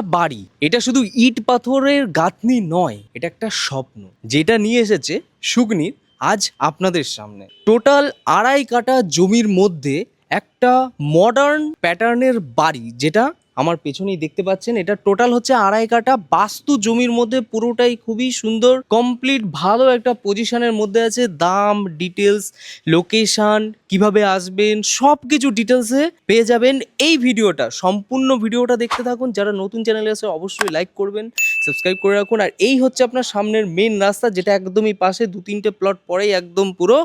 একটা বাড়ি, এটা শুধু ইট পাথরের গাঁথনি নয়, এটা একটা স্বপ্ন। যেটা নিয়ে এসেছে সুগ্নির আজ আপনাদের সামনে। টোটাল আড়াই কাটা জমির মধ্যে একটা মডার্ন প্যাটার্নের বাড়ি, যেটা আমার পেছনেই দেখতে পাচ্ছেন, এটা টোটাল হচ্ছে আড়াই কাটা বাস্তু জমির মধ্যে, পুরোটাই খুবই সুন্দর কমপ্লিট ভালো একটা পজিশনের মধ্যে আছে। দাম ডিটেলস লোকেশন কীভাবে আসবেন সব কিছু ডিটেলসে পেয়ে যাবেন। এই ভিডিওটা, সম্পূর্ণ ভিডিওটা দেখতে থাকুন। যারা নতুন চ্যানেলে আছে, অবশ্যই লাইক করবেন। সাবস্ক্রাইব করে রাখুন। আর এই হচ্ছে আপনার সামনের মেন রাস্তা, যেটা একদমই পাশে দু তিনটে প্লট পরেই একদম পুরো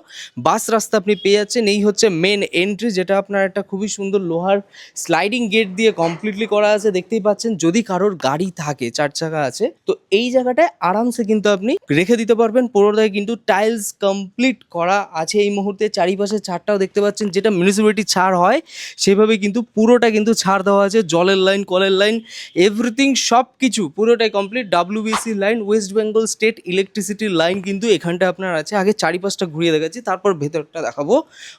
বাস রাস্তা আপনি পেয়ে যাচ্ছেন। এই হচ্ছে মেন এন্ট্রি যেটা আপনার একটা খুবই সুন্দর লোহার স্লাইডিং গেট দিয়ে কমপ্লিটলি করা আছে। দেখতেই পাচ্ছেন, যদি কারোর গাড়ি থাকে, চার চাকা আছে, তো এই জায়গাটায় আরামসে কিন্তু আপনি রেখে দিতে পারবেন। পুরোটাই কিন্তু টাইলস কমপ্লিট করা আছে এই মুহূর্তে। চারিপাশে ছাড়টাও দেখতে পাচ্ছেন, যেটা মিউনিসিপ্যালিটি ছাড় হয়, সেভাবে কিন্তু পুরোটা কিন্তু ছাড় দেওয়া আছে। জলের লাইন কলের লাইন এভরিথিং সব কিছু পুরোটাই complete WBC line West Bengal state ইলেকট্রিসিটির লাইন কিন্তু এখানটা আপনার আছে। আগে চারিপাশটা ঘুরিয়ে দেখাচ্ছি, তারপর ভেতরটা দেখাবো।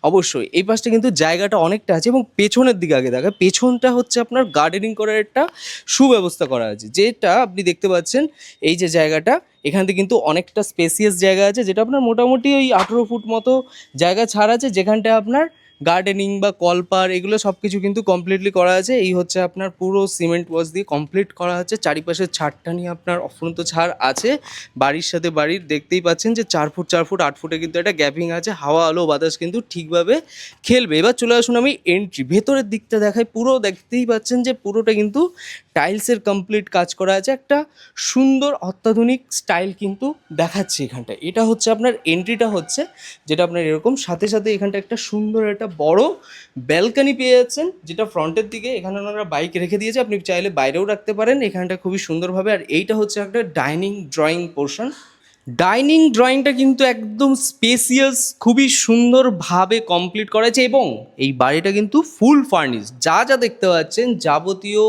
অবশ্যই, এই পাশটা কিন্তু জায়গাটা অনেকটা আছে এবং পেছনের দিকে আগে দেখা। পেছনটা হচ্ছে আপনার গার্ডেনিং করার একটা সুব্যবস্থা করা আছে, যেটা আপনি দেখতে পাচ্ছেন এই যে জায়গাটা। এখান কিন্তু অনেকটা স্পেসিয়াস জায়গা আছে, যেটা আপনার মোটামুটি ওই আঠেরো ফুট মতো জায়গা ছাড় আছে, যেখানটায় আপনার গার্ডেনিং বা কলপার এগুলো সব কিছু কিন্তু কমপ্লিটলি করা আছে। এই হচ্ছে আপনার পুরো সিমেন্ট ওয়াশ দিয়ে কমপ্লিট করা হচ্ছে। চারিপাশের ছাদটা নিয়ে আপনার অফুরন্ত ছাড় আছে। বাড়ির সাথে বাড়ির দেখতেই পাচ্ছেন যে চার ফুট চার ফুট, আট ফুটে কিন্তু একটা গ্যাপিং আছে। হাওয়া, আলো, বাতাস কিন্তু ঠিকভাবে খেলবে। এবার চলে আসুন আমি এন্ট্রি ভেতরের দিকটা দেখাই। পুরো দেখতেই পাচ্ছেন যে পুরোটা কিন্তু টাইলসের কমপ্লিট কাজ করা আছে। একটা সুন্দর অত্যাধুনিক স্টাইল কিন্তু দেখাচ্ছে এখানটা এটা হচ্ছে আপনার এন্ট্রিটা হচ্ছে, যেটা আপনার এরকম। সাথে সাথে এখানটা একটা সুন্দর একটা বড় ব্যালকানি পেয়ে যাচ্ছেন, যেটা ফ্রন্টের দিকে, এখানে ওনারা বাইক রেখে দিয়েছে, আপনি চাইলে বাইরেও রাখতে পারেন, এখানটা খুবই সুন্দরভাবে, আর এইটা হচ্ছে একটা ডাইনিং ড্রয়িং পোর্শন ডাইনিং ড্রয়িংটা কিন্তু একদম স্পেসিয়াস খুবই সুন্দরভাবে কমপ্লিট করা হয়েছে এবং এই বাড়িটা কিন্তু ফুল ফার্নিশ। যা যা দেখতে পাচ্ছেন যাবতীয়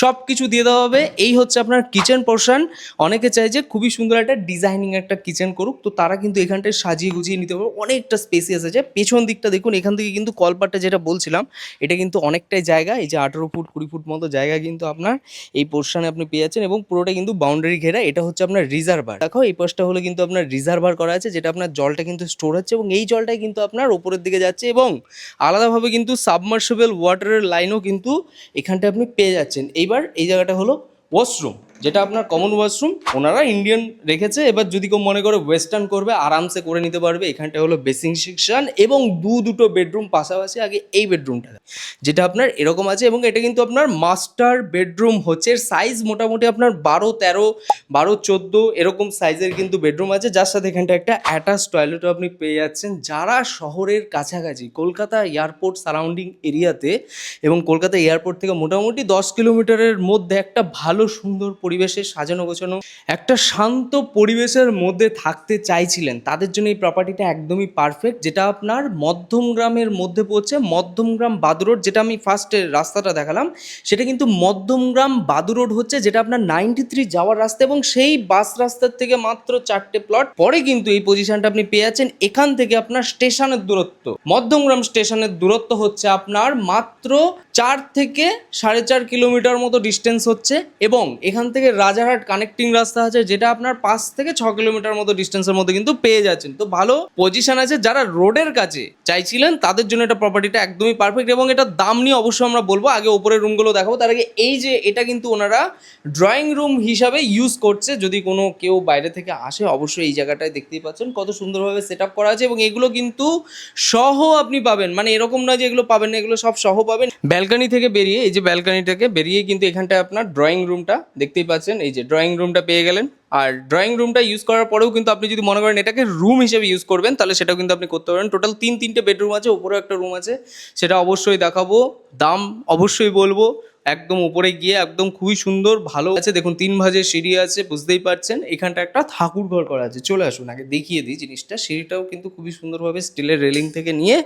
সব কিছু দিয়ে দেওয়া হবে। এই হচ্ছে আপনার কিচেন পোর্শন। অনেকে চাই যে খুবই সুন্দর একটা ডিজাইনিং একটা কিচেন করুক, তো তারা কিন্তু এখানটায় সাজিয়ে গুছিয়ে নিতে পারবে। অনেকটা স্পেসিয়াস আছে। পেছন দিকটা দেখুন, এখান থেকে কিন্তু কলপাটটা যেটা বলছিলাম, এটা কিন্তু অনেকটাই জায়গা। এই যে আঠেরো ফুট, কুড়ি ফুট মতো জায়গা কিন্তু আপনার এই পোর্শনে আপনি পেয়ে যাচ্ছেন এবং পুরোটা কিন্তু বাউন্ডারি ঘেরা। এটা হচ্ছে আপনার রিজার্ভার দেখো, এই পাশটা হলো কিন্তু আপনার রিজার্ভার করা আছে, যেটা আপনার জলটা কিন্তু স্টোর হচ্ছে এবং এই জলটাই কিন্তু আপনার ওপরের দিকে যাচ্ছে এবং আলাদাভাবে কিন্তু সাবমার্সেবল ওয়াটারের লাইনও কিন্তু এখানটা আপনি পেয়ে যাচ্ছেন। এইবার এই জায়গাটা হলো ওয়াশরুম যেটা আপনার কমন ওয়াশরুম ওনারা ইন্ডিয়ান রেখেছে। এবার যদি কেউ মনে করে ওয়েস্টার্ন করবে, আরামসে করে নিতে পারবে। এখানটা হলো বেসিং সেকশন এবং দু দুটো বেডরুম পাশাপাশি আগে এই বেডরুমটা যেটা আপনার এরকম আছে এবং এটা কিন্তু আপনার মাস্টার বেডরুম হচ্ছে। সাইজ মোটামুটি আপনার বারো, তেরো, বারো, চোদ্দ এরকম সাইজের কিন্তু বেডরুম আছে। যার সাথে এখানটা একটা অ্যাটাচ টয়লেটও আপনি পেয়ে যাচ্ছেন। যারা শহরের কাছাকাছি, কলকাতা এয়ারপোর্ট সারাউন্ডিং এরিয়াতে এবং কলকাতা এয়ারপোর্ট থেকে মোটামুটি দশ কিলোমিটারের মধ্যে একটা ভালো সুন্দর পরিবেশে সাজানো গোছানো, একটা শান্ত পরিবেশের মধ্যে থাকতে চাইছিলেন। তাদের জন্য এই প্রপার্টিটা একদমই পারফেক্ট যেটা আপনার মধ্যমগ্রামের মধ্যে পড়ছে মধ্যমগ্রাম বাদু রোড যেটা আমি ফার্স্টে রাস্তাটা দেখালাম, সেটা কিন্তু মধ্যমগ্রাম বাদু রোড হচ্ছে, যেটা আপনার নাইনটি থ্রি যাওয়ার রাস্তা এবং সেই বাস রাস্তার থেকে মাত্র চারটে প্লট পরে কিন্তু এই পজিশনটা আপনি পেয়ে যাচ্ছেন, এখান থেকে আপনার স্টেশনের দূরত্ব। মধ্যমগ্রাম স্টেশনের দূরত্ব হচ্ছে আপনার মাত্র চার থেকে সাড়ে চার কিলোমিটার মতো ডিস্টেন্স হচ্ছে এবং এখান থেকে রাজারহাট কানেক্টিং রাস্তা আছে, যেটা আপনার পাঁচ থেকে ছ কিলোমিটার মতো ডিস্টেন্সের মধ্যে কিন্তু পেয়ে যাচ্ছেন। তো ভালো পজিশন আছে, যারা রোডের কাছে চাইছিলেন, তাদের জন্য এটা প্রপার্টিটা একদমই পারফেক্ট এবং এটা দাম নিয়ে অবশ্যই আমরা বলব, আগে ওপরের রুমগুলো দেখাবো। তার আগে এই যে এটা কিন্তু ওনারা ড্রয়িং রুম হিসাবে ইউজ করছে। যদি কোনো কেউ বাইরে থেকে আসে, অবশ্যই এই জায়গাটায় দেখতেই পাচ্ছেন কত সুন্দরভাবে সেট আপ করা আছে এবং এগুলো কিন্তু সহ আপনি পাবেন। মানে এরকম না যে এগুলো পাবেন না, এগুলো সব সহ পাবেন। ব্যালকানি থেকে বেরিয়ে, এই যে ব্যালকানিটাকে বেরিয়ে কিন্তু এখানটায় আপনার ড্রয়িং রুমটা দেখতেই পাচ্ছেন, এই যে ড্রয়িং রুমটা পেয়ে গেলেন। আর ড্রয়িং রুমটা ইউজ করার পরেও কিন্তু আপনি যদি মনে করেন এটাকে রুম হিসেবে ইউজ করবেন, তাহলে সেটাও কিন্তু আপনি করতে পারেন। টোটাল তিন তিনটে বেডরুম আছে, উপরেও একটা রুম আছে। সেটা অবশ্যই দেখাবো। দাম অবশ্যই বলব। একদম উপরে গিয়ে একদম খুবই সুন্দর, ভালো আছে। দেখুন, তিন ভাজের সিঁড়ি আছে, বুঝতেই পারছেন। এখানটা একটা ঠাকুর ঘর করা আছে। চলে আসুন, আগে দেখিয়ে দিই জিনিসটা। সিঁড়িটাও কিন্তু খুবই সুন্দরভাবে স্টিলের রেলিং থেকে নিয়ে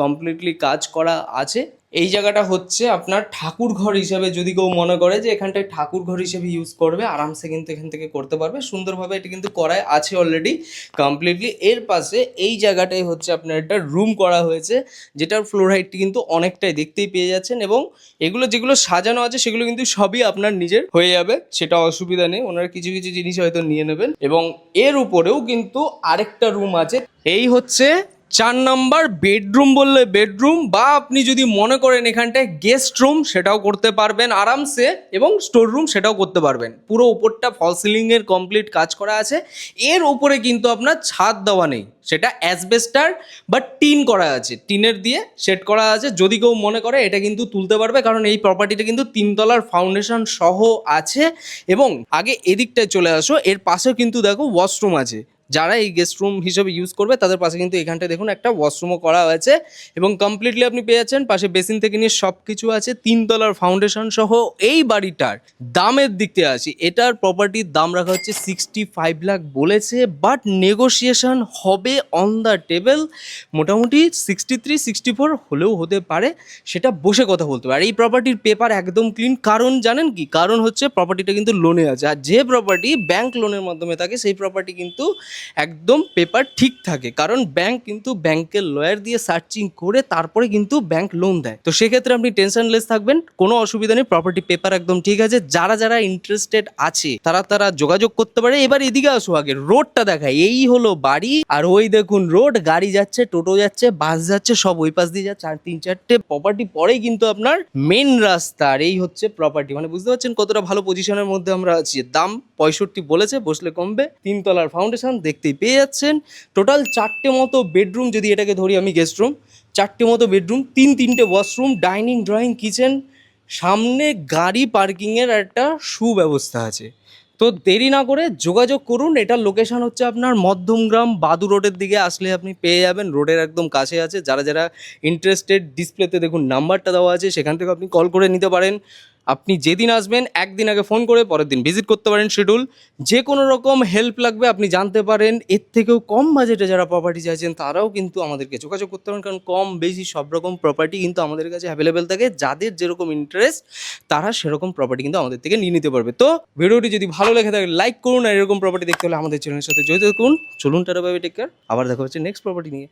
কমপ্লিটলি কাজ করা আছে। এই জায়গাটা হচ্ছে আপনার ঠাকুর ঘর হিসাবে যদি কেউ মনে করে যে এখানটায় ঠাকুর ঘর হিসেবে ইউজ করবে, আরামসে কিন্তু এখান থেকে করতে পারবে। সুন্দরভাবে এটা কিন্তু করায় আছে অলরেডি কমপ্লিটলি এর পাশে এই জায়গাটাই হচ্ছে আপনার একটা রুম করা হয়েছে, যেটার ফ্লোর হাইটটি কিন্তু অনেকটাই দেখতেই পেয়ে যাচ্ছেন এবং এগুলো যেগুলো সাজা সাজানো আছে, সেগুলো কিন্তু সবই আপনার নিজের হয়ে যাবে, সেটা অসুবিধা নেই। ওনারা কিছু কিছু জিনিস হয়তো নিয়ে নেবেন। এবং এর উপরেও কিন্তু আরেকটা রুম আছে। এই হচ্ছে চার নাম্বার বেডরুম বললে বেডরুম বা আপনি যদি মনে করেন এখানটায় গেস্ট রুম, সেটাও করতে পারবেন আরামসে এবং স্টোর রুম সেটাও করতে পারবেন। পুরো উপরটা ফল সিলিং এর কমপ্লিট কাজ করা আছে। এর উপরে কিন্তু আপনার ছাদ দেওয়া নেই। সেটা অ্যাসবেস্টার বা টিন করা আছে। টিনের দিয়ে সেট করা আছে। যদি কেউ মনে করে, এটা কিন্তু তুলতে পারবে কারণ এই প্রপার্টিটা কিন্তু তিনতলার ফাউন্ডেশন সহ আছে। এবং আগে এদিকটায় চলে আসো, এর পাশেও কিন্তু দেখো ওয়াশরুম আছে। যারা এই গেস্ট রুম হিসেবে ইউজ করবে, তাদের পাশে কিন্তু এখানটায় দেখুন একটা ওয়াশরুমও করা হয়েছে এবং কমপ্লিটলি আপনি পেয়ে যাচ্ছেন। পাশে বেসিন থেকে নিয়ে সব কিছু আছে, তিনতলার ফাউন্ডেশন সহ এই বাড়িটার দামের দিক থেকে আসি। এটার প্রপার্টির দাম রাখা হচ্ছে সিক্সটি ফাইভ লাখ বলেছে বাট নেগোসিয়েশন হবে অন দ্য টেবিল মোটামুটি সিক্সটি থ্রি সিক্সটি ফোর হলেও হতে পারে, সেটা বসে কথা বলতে পারে। আর এই প্রপার্টির পেপার একদম ক্লিন কারণ জানেন কি? কারণ হচ্ছে প্রপার্টিটা কিন্তু লোনে আছে। আর যে প্রপার্টি ব্যাংক লোনের মাধ্যমে থাকে, সেই প্রপার্টি কিন্তু একদম পেপার ঠিক থাকে। কারণ ব্যাংক কিন্তু ব্যাংকের লয়ার দিয়ে সার্চিং করে তারপরে কিন্তু ব্যাংক লোন দেয়। তো সেক্ষেত্রে আপনি টেনশনলেস থাকবেন, কোনো অসুবিধা নেই প্রপার্টি পেপার একদম ঠিক আছে। যারা যারা ইন্টারেস্টেড আছে, তারা তারা যোগাযোগ করতে পারে। এবার এদিকে আসো আগে রোডটা দেখায় এই হলো বাড়ি, আর ওই দেখুন রোড গাড়ি যাচ্ছে, টোটো যাচ্ছে বাস যাচ্ছে, সব ওই পাশ দিয়ে যাচ্ছে, আর তিন চারটে প্রপার্টি পরেই কিন্তু আপনার মেন রাস্তা, আর এই হচ্ছে প্রপার্টি মানে বুঝতে পারছেন কতটা ভালো পজিশনের মধ্যে আমরা আছি। দাম পঁয়ষট্টি বলেছে, বসলে কমবে। তিনতলার ফাউন্ডেশন দেখতেই পেয়ে যাচ্ছেন। টোটাল চারটে মতো বেডরুম যদি এটাকে ধরি আমি গেস্ট রুম চারটে মতো বেডরুম তিন তিনটে ওয়াশরুম ডাইনিং ড্রয়িং কিচেন সামনে গাড়ি পার্কিংয়ের একটা সুব্যবস্থা আছে। তো দেরি না করে যোগাযোগ করুন, এটার লোকেশন হচ্ছে আপনার মধ্যমগ্রাম বাদু রোডের দিকে আসলে আপনি পেয়ে যাবেন। রোডের একদম কাছে আছে, যারা যারা ইন্টারেস্টেড ডিসপ্লেতে দেখুন নাম্বারটা দেওয়া আছে, সেখান থেকে আপনি কল করে নিতে পারেন। আপনি যেদিন আসবেন, একদিন আগে ফোন করে পরের দিন ভিজিট করতে পারেন শিডিউল যে কোনো রকম হেল্প লাগবে, আপনি জানতে পারেন। এর থেকেও কম বাজেটে যারা প্রপার্টি চাইছেন তারাও কিন্তু আমাদেরকে যোগাযোগ করতে পারেন। কারণ কম বেশি সব রকম প্রপার্টি কিন্তু আমাদের কাছে অ্যাভেলেবেল থাকে। যাদের যেরকম ইন্টারেস্ট তারা সেরকম প্রপার্টি কিন্তু আমাদের থেকে নিয়ে নিতে পারবে। তো ভিডিওটি যদি ভালো লেগে থাকে লাইক করুন। আর এরকম প্রপার্টি দেখতে হলে আমাদের চ্যানেলের সাথে জড়িত থাকুন। চলুন টাটা বাই টেক কেয়ার আবার দেখা হচ্ছে নেক্সট প্রপার্টি নিয়ে।